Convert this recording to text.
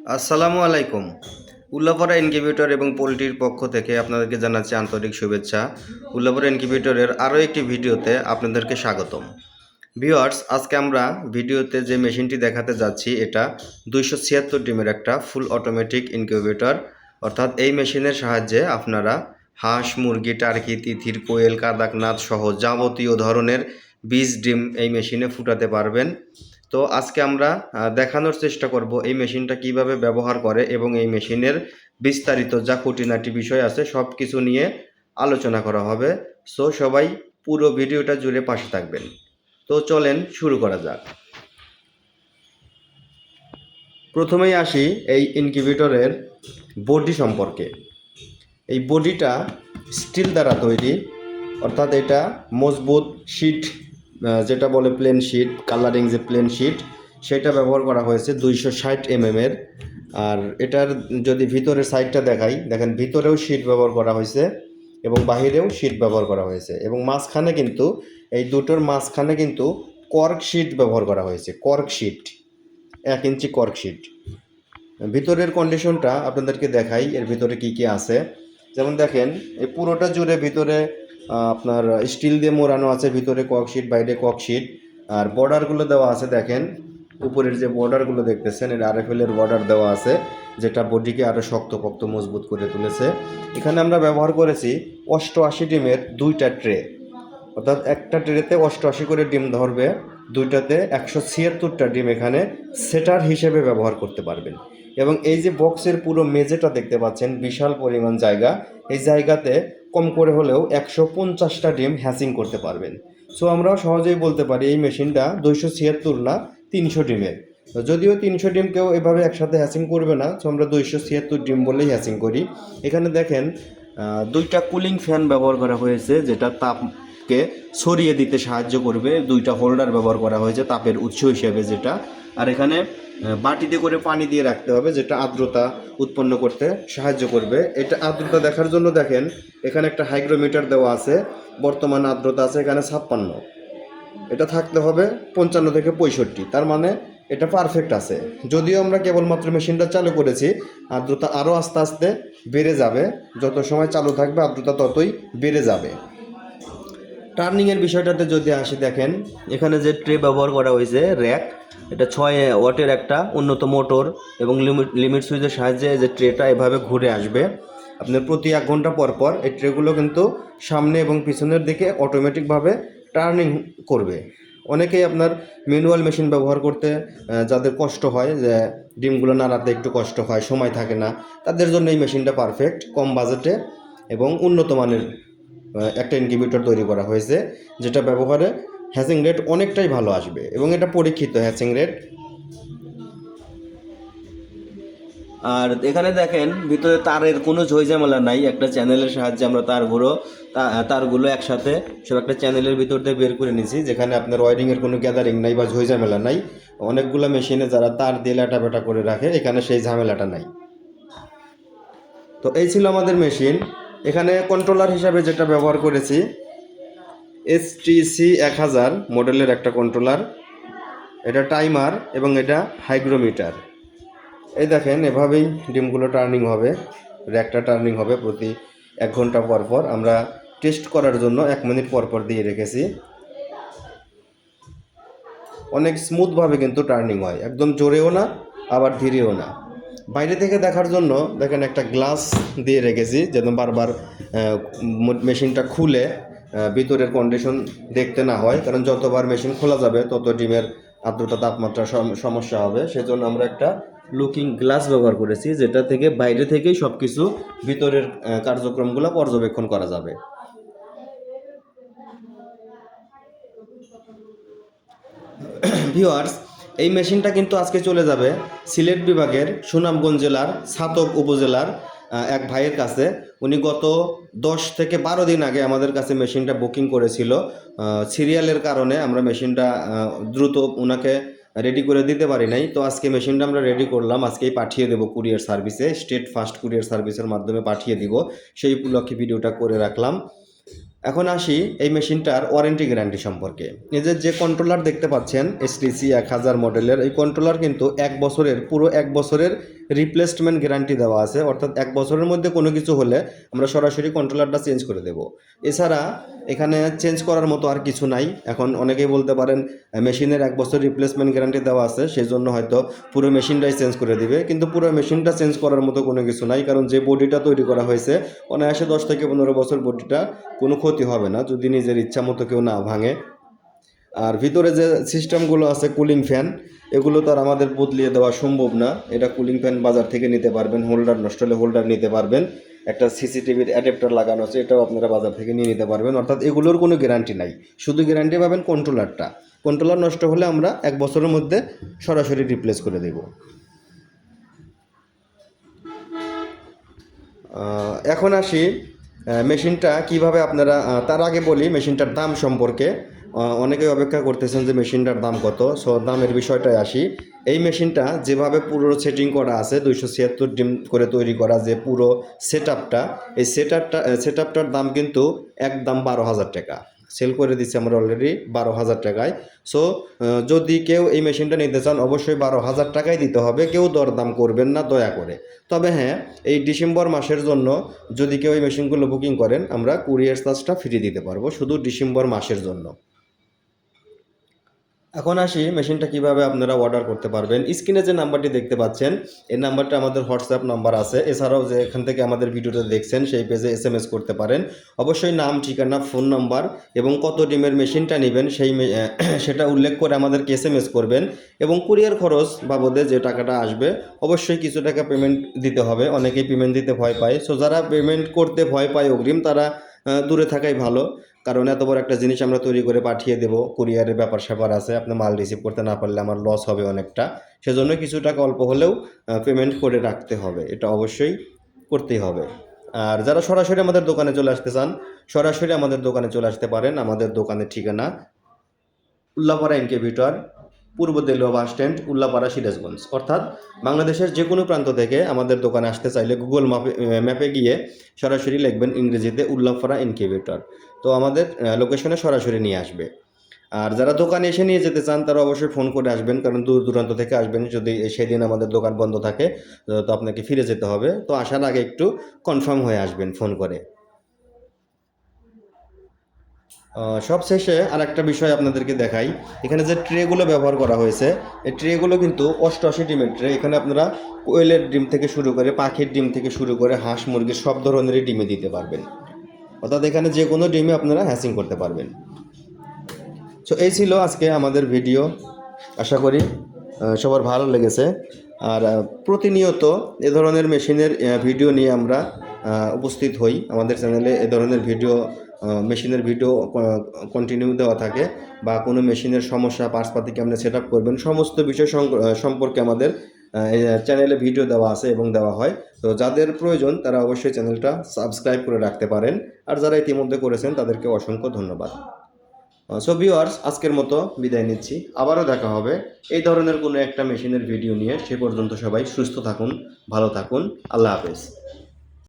আসসালামু আলাইকুম। উল্লাপাড়া ইনকিউবেটর এবং পোলট্রির পক্ষ থেকে আপনাদেরকে জানাচ্ছি আন্তরিক শুভেচ্ছা। উল্লাপাড়া ইনকিউবেটরের আরও একটি ভিডিওতে আপনাদেরকে স্বাগতম। ভিওয়ার্স আজকে আমরা ভিডিওতে যে মেশিনটি দেখাতে যাচ্ছি, এটা দুইশো ছিয়াত্তর ডিমের একটা ফুল অটোমেটিক ইনকিউবেটর। অর্থাৎ এই মেশিনের সাহায্যে আপনারা হাঁস, মুরগি, টার্কি, তিথির, কোয়েল, কাদাকনাথ সহ যাবতীয় ধরনের বীজ, ডিম এই মেশিনে ফুটাতে পারবেন। তো আজকে আমরা দেখানোর চেষ্টা করব এই মেশিনটা কীভাবে ব্যবহার করে এবং এই মেশিনের বিস্তারিত যা খুঁটিনাটি বিষয় আছে সব কিছু নিয়ে আলোচনা করা হবে। সো সবাই পুরো ভিডিওটা জুড়ে পাশে থাকবেন। তো চলেন শুরু করা যাক। প্রথমেই আসি এই ইনকিউবেটরের বডি সম্পর্কে। এই বডিটা স্টিল দ্বারা তৈরি, অর্থাৎ এটা মজবুত শিট যেটা বলে প্লেন শিট কালারিং যে প্লেন শিট সেটা ব্যবহার করা হয়েছে দুইশো ষাট এর। আর এটার যদি ভিতরের সাইডটা দেখাই, দেখেন ভিতরেও শিট ব্যবহার করা হয়েছে এবং বাহিরেও শিট ব্যবহার করা হয়েছে এবং মাঝখানে কিন্তু, এই দুটোর মাঝখানে কিন্তু কর্ক শিট ব্যবহার করা হয়েছে কর্ক শিট এক ইঞ্চি কর্ক শিট ভিতরের কন্ডিশনটা আপনাদেরকে দেখাই, এর ভিতরে কি কি আছে। যেমন দেখেন, এই পুরোটা জুড়ে ভিতরে আপনার স্টিল দিয়ে মোড়ানো আছে, ভিতরে ককশিট বাইরে ককশিট আর বর্ডারগুলো দেওয়া আছে, দেখেন। উপরের যে বর্ডারগুলো দেখতেছেন, এর আরএফএল এর বর্ডার দেওয়া আছে, যেটা বডিকে আরও শক্তপোক্ত, মজবুত করে তুলেছে। এখানে আমরা ব্যবহার করেছি অষ্টআশি ডিমের দুইটা ট্রে। অর্থাৎ একটা ট্রেতে অষ্টআশি করে ডিম ধরবে, দুইটাতে একশো ছিয়াত্তরটা ডিম এখানে সেটার হিসেবে ব্যবহার করতে পারবেন। এবং এই যে বক্সের পুরো মেঝেটা দেখতে পাচ্ছেন, বিশাল পরিমাণ জায়গা। এই জায়গাতে কম করে হলেও একশো পঞ্চাশটা ডিম হ্যাচিং করতে পারবেন। সো আমরা সহজেই বলতে পারি এই মেশিনটা দুইশো ছিয়াত্তর না তিনশো ডিমের। যদিও তিনশো ডিম কেউ এভাবে একসাথে হ্যাচিং করবে না সো আমরা দুইশো ছিয়াত্তর ডিম বলেই হ্যাচিং করি। এখানে দেখেন দুইটা কুলিং ফ্যান ব্যবহার করা হয়েছে, যেটা তাপকে সরিয়ে দিতে সাহায্য করবে। দুইটা হোল্ডার ব্যবহার করা হয়েছে তাপের উৎস হিসেবে যেটা। আর এখানে বাটিতে করে পানি দিয়ে রাখতে হবে যেটা আর্দ্রতা উৎপন্ন করতে সাহায্য করবে। এটা আর্দ্রতা দেখার জন্য দেখেন, এখানে একটা হাইগ্রোমিটার দেওয়া আছে। বর্তমান আর্দ্রতা আছে এখানে ছাপ্পান্ন। এটা থাকতে হবে পঞ্চান্ন থেকে পঁয়ষট্টি। তার মানে এটা পারফেক্ট আছে। যদিও আমরা কেবলমাত্র মেশিনটা চালু করেছি, আর্দ্রতা আরও আস্তে আস্তে বেড়ে যাবে। যত সময় চালু থাকবে, আর্দ্রতা ততই বেড়ে যাবে। টার্নিংয়ের বিষয়টাতে যদি আসি দেখেন, এখানে যে ট্রে ব্যবহার করা হয়েছে র্যাক এটা ছয় ওয়াটের একটা উন্নত মোটর এবং লিমিট লিমিট সুইচের সাহায্যে যে ট্রেটা এভাবে ঘুরে আসবে। আপনার প্রতি এক ঘণ্টা পর পর এই ট্রেগুলো কিন্তু সামনে এবং পিছনের দিকে অটোমেটিকভাবে টার্নিং করবে। অনেকেই আপনার ম্যানুয়াল মেশিন ব্যবহার করতে যাদের কষ্ট হয়, যে ডিমগুলো নাড়াতে একটু কষ্ট হয়, সময় থাকে না, তাদের জন্য এই মেশিনটা পারফেক্ট কম বাজেটে এবং উন্নত মানের একটা ইনকিউবেটর তৈরি করা হয়েছে, যেটা ব্যবহারে হ্যাচিং রেট অনেকটাই ভালো আসবে এবং এটা পরীক্ষিত হ্যাচিং রেট আর এখানে দেখেন, ভিতরে তারের কোনো ঝইঝামেলা নাই, একটা চ্যানেলের সাহায্যে আমরা তারগুলো তারগুলো একসাথে সব একটা চ্যানেলের ভিতর দিয়ে বের করে নিয়েছি যেখানে আপনার ওয়ারিংয়ের কোনো গ্যাদারিং নাই বা ঝইঝামেলা নাই। অনেকগুলো মেশিনে যারা তার দিয়ে লাটাপেটা করে রাখে, এখানে সেই ঝামেলাটা নাই। তো এই ছিল আমাদের মেশিন এখানে কন্ট্রোলার হিসাবে যেটা ব্যবহার করেছি এস সি এক হাজার মডেলের একটা কন্ট্রোলার এটা টাইমার এবং এটা হাইগ্রোমিটার এই দেখেন, এভাবেই ডিমগুলো টার্নিং হবে র্যাকটা টার্নিং হবে প্রতি এক ঘণ্টা পর পর। আমরা টেস্ট করার জন্য এক মিনিট পর পর দিয়ে রেখেছি। অনেক স্মুথভাবে কিন্তু টার্নিং হয়, একদম জোরেও না, আবার ধীরেও না। বাইরে থেকে দেখার জন্য দেখেন একটা গ্লাস দিয়ে রেখেছি, যেন বারবার মেশিনটা খুলে ভিতরের কন্ডিশন দেখতে না হয়। কারণ যতবার মেশিন খোলা যাবে, তত ডিমের আর্দ্রতা, তাপমাত্রা সম- সমস্যা হবে। সেজন্য আমরা একটা লুকিং গ্লাস ব্যবহার করেছি, যেটা থেকে বাইরে থেকেই সব কিছু ভিতরের কার্যক্রমগুলো পর্যবেক্ষণ করা যাবে। ভিওয়ার্স এই মেশিনটা কিন্তু আজকে চলে যাবে সিলেট বিভাগের সুনামগঞ্জ জেলার ছাতক উপজেলার এক ভাইয়ের কাছে। উনি গত দশ থেকে বারো দিন আগে আমাদের কাছে মেশিনটা বুকিং করেছিল। সিরিয়ালের কারণে আমরা মেশিনটা দ্রুত ওনাকে রেডি করে দিতে পারি নাই। তো আজকে মেশিনটা আমরা রেডি করলাম। আজকেই পাঠিয়ে দেবো কুরিয়ার সার্ভিসে। স্টেট ফাস্ট কুরিয়ার সার্ভিসের মাধ্যমে পাঠিয়ে দিব। সেই উপলক্ষে ভিডিওটা করে রাখলাম। এখন আসি এই মেশিনটার ওয়ারেন্টি গ্যারান্টি সম্পর্কে। নিজের যে কন্ট্রোলার দেখতে পাচ্ছেন এসটিসি এক হাজার মডেলের এই কন্ট্রোলার কিন্তু এক বছরের, পুরো এক বছরের রিপ্লেসমেন্ট গ্যারান্টি দেওয়া আছে। অর্থাৎ এক বছরের মধ্যে কোনো কিছু হলে আমরা সরাসরি কন্ট্রোলারটা চেঞ্জ করে দেব। এছাড়া এখানে চেঞ্জ করার মতো আর কিছু নাই। এখন অনেকেই বলতে পারেন, মেশিনের এক বছর রিপ্লেসমেন্ট গ্যারান্টি দেওয়া আছে সেই জন্য হয়তো পুরো মেশিনটাই চেঞ্জ করে দিবে। কিন্তু পুরো মেশিনটা চেঞ্জ করার মতো কোনো কিছু নাই, কারণ যে বডিটা তৈরি করা হয়েছে, অনায়াসে দশ থেকে পনেরো বছর বডিটা কোনো ক্ষতি হবে না, যদি নিজের ইচ্ছা মতো কেউ না ভাঙে। আর ভিতরে যে সিস্টেমগুলো আছে, কুলিং ফ্যান, এগুলো তো আর আমাদের বদলিয়ে দেওয়া সম্ভব না। এটা কুলিং ফ্যান বাজার থেকে নিতে পারবেন, হোল্ডার নষ্ট হলে হোল্ডার নিতে পারবেন। একটা সিসিটিভির অ্যাডাপ্টার লাগানো আছে, এটাও আপনারা বাজার থেকে নিয়ে নিতে পারবেন। অর্থাৎ এগুলোর কোনো গ্যারান্টি নাই। শুধু গ্যারান্টি পাবেন কন্ট্রোলারটা কন্ট্রোলার নষ্ট হলে আমরা এক বছরের মধ্যে সরাসরি রিপ্লেস করে দেব। এখন আসি মেশিনটা কীভাবে আপনারা তার আগে বলি, মেশিনটার দাম সম্পর্কে অনেকেই অপেক্ষা করতেছেন যে মেশিনটার দাম কত। সো দামের বিষয়টায় আসি। এই মেশিনটা যেভাবে পুরো সেটিং করা আছে, দুইশো ছিয়াত্তর ডিম করে তৈরি করা যে পুরো সেট এই সেট আপটা সেট দাম কিন্তু একদম বারো হাজার টাকা। সেল করে দিচ্ছি আমরা অলরেডি বারো হাজার টাকায়। সো যদি কেউ এই মেশিনটা নিতে চান, অবশ্যই বারো হাজার টাকাই দিতে হবে। কেউ দরদাম করবেন না, দয়া করে। তবে হ্যাঁ এই ডিসেম্বর মাসের জন্য যদি কেউ এই মেশিনগুলো বুকিং করেন, আমরা কুরিয়ার চার্জটা ফ্রি দিতে পারব শুধু ডিসেম্বর মাসের জন্য। এখন আসি মেশিনটা কীভাবে আপনারা অর্ডার করতে পারবেন। স্ক্রিনে যে নাম্বারটি দেখতে পাচ্ছেন, এই নাম্বারটা আমাদের হোয়াটসঅ্যাপ নাম্বার আছে। এছাড়াও যে এখান থেকে আমাদের ভিডিওটা দেখছেন, সেই পেজে এস এম এস করতে পারেন। অবশ্যই নাম, ঠিকানা ফোন নাম্বার এবং কত ডিমের মেশিনটা নেবেন, সেই সেটা উল্লেখ করে আমাদেরকে এস এম এস করবেন এবং কুরিয়ার খরচ বাবদে যে টাকাটা আসবে, অবশ্যই কিছু টাকা পেমেন্ট দিতে হবে। অনেকেই পেমেন্ট দিতে ভয় পায়। সো যারা পেমেন্ট করতে ভয় পায় অগ্রিম, তারা দূরে থাকাই ভালো। কারণ এত বড় একটা জিনিস আমরা তৈরি করে পাঠিয়ে দেবো, কুরিয়ারের ব্যাপার স্যাপার আছে আপনি মাল রিসিভ করতে না পারলে আমার লস হবে অনেকটা। সেজন্য কিছু টাকা অল্প হলেও পেমেন্ট করে রাখতে হবে, এটা অবশ্যই করতেই হবে। আর যারা সরাসরি আমাদের দোকানে চলে আসতে চান, সরাসরি আমাদের দোকানে চলে আসতে পারেন। আমাদের দোকানের ঠিকানা উল্লাপাড়া ইনকিউবেটর পূর্ব দেলুয়া বাস স্ট্যান্ড উল্লাপাড়া সিরাজগঞ্জ। অর্থাৎ বাংলাদেশের যে কোনো প্রান্ত থেকে আমাদের দোকানে আসতে চাইলে গুগল ম্যাপে ম্যাপে গিয়ে সরাসরি লিখবেন ইংরেজিতে উল্লাপাড়া ইনকিউবেটর তো আমাদের লোকেশনে সরাসরি নিয়ে আসবে। আর যারা দোকানে এসে নিয়ে যেতে চান, তারা অবশ্যই ফোন করে আসবেন, কারণ দূর দূরান্ত থেকে আসবেন। যদি সেদিন আমাদের দোকান বন্ধ থাকে, তো আপনাকে ফিরে যেতে হবে। তো আসার আগে একটু কনফার্ম হয়ে আসবেন ফোন করে। সব শেষে আর একটা বিষয় আপনাদেরকে দেখাই। এখানে যে ট্রেগুলো ব্যবহার করা হয়েছে, এই ট্রেগুলো কিন্তু অষ্টআশি ডিমের ট্রে। এখানে আপনারা কোয়েলের ডিম থেকে শুরু করে, পাখির ডিম থেকে শুরু করে, হাঁস, মুরগির সব ধরনেরই ডিমে দিতে পারবেন। অর্থাৎ এখানে যে কোনো ডিমে আপনারা হ্যাসিং করতে পারবেন। সো এই ছিল আজকে আমাদের ভিডিও। আশা করি সবার ভালো লেগেছে। আর প্রতিনিয়ত এ ধরনের মেশিনের ভিডিও নিয়ে আমরা উপস্থিত হই। আমাদের চ্যানেলে এ ধরনের ভিডিও মেশিনের ভিডিও কন্টিনিউ দেওয়া থাকে বা কোনো মেশিনের সমস্যা পার্সপাতি কেমনে সেট আপ করবেন, সমস্ত বিষয় সম্পর্কে আমাদের চ্যানেলে ভিডিও দেওয়া আছে এবং দেওয়া হয়। তো যাদের প্রয়োজন, তারা অবশ্যই চ্যানেলটা সাবস্ক্রাইব করে রাখতে পারেন। আর যারা ইতিমধ্যে করেছেন, তাদেরকে অসংখ্য ধন্যবাদ। সো ভিউয়ার্স আজকের মতো বিদায় নিচ্ছি। আবারও দেখা হবে। এই ধরনের কোনো একটা মেশিনের ভিডিও নিয়ে। সে পর্যন্ত সবাই সুস্থ থাকুন, ভালো থাকুন। আল্লাহ হাফেজ।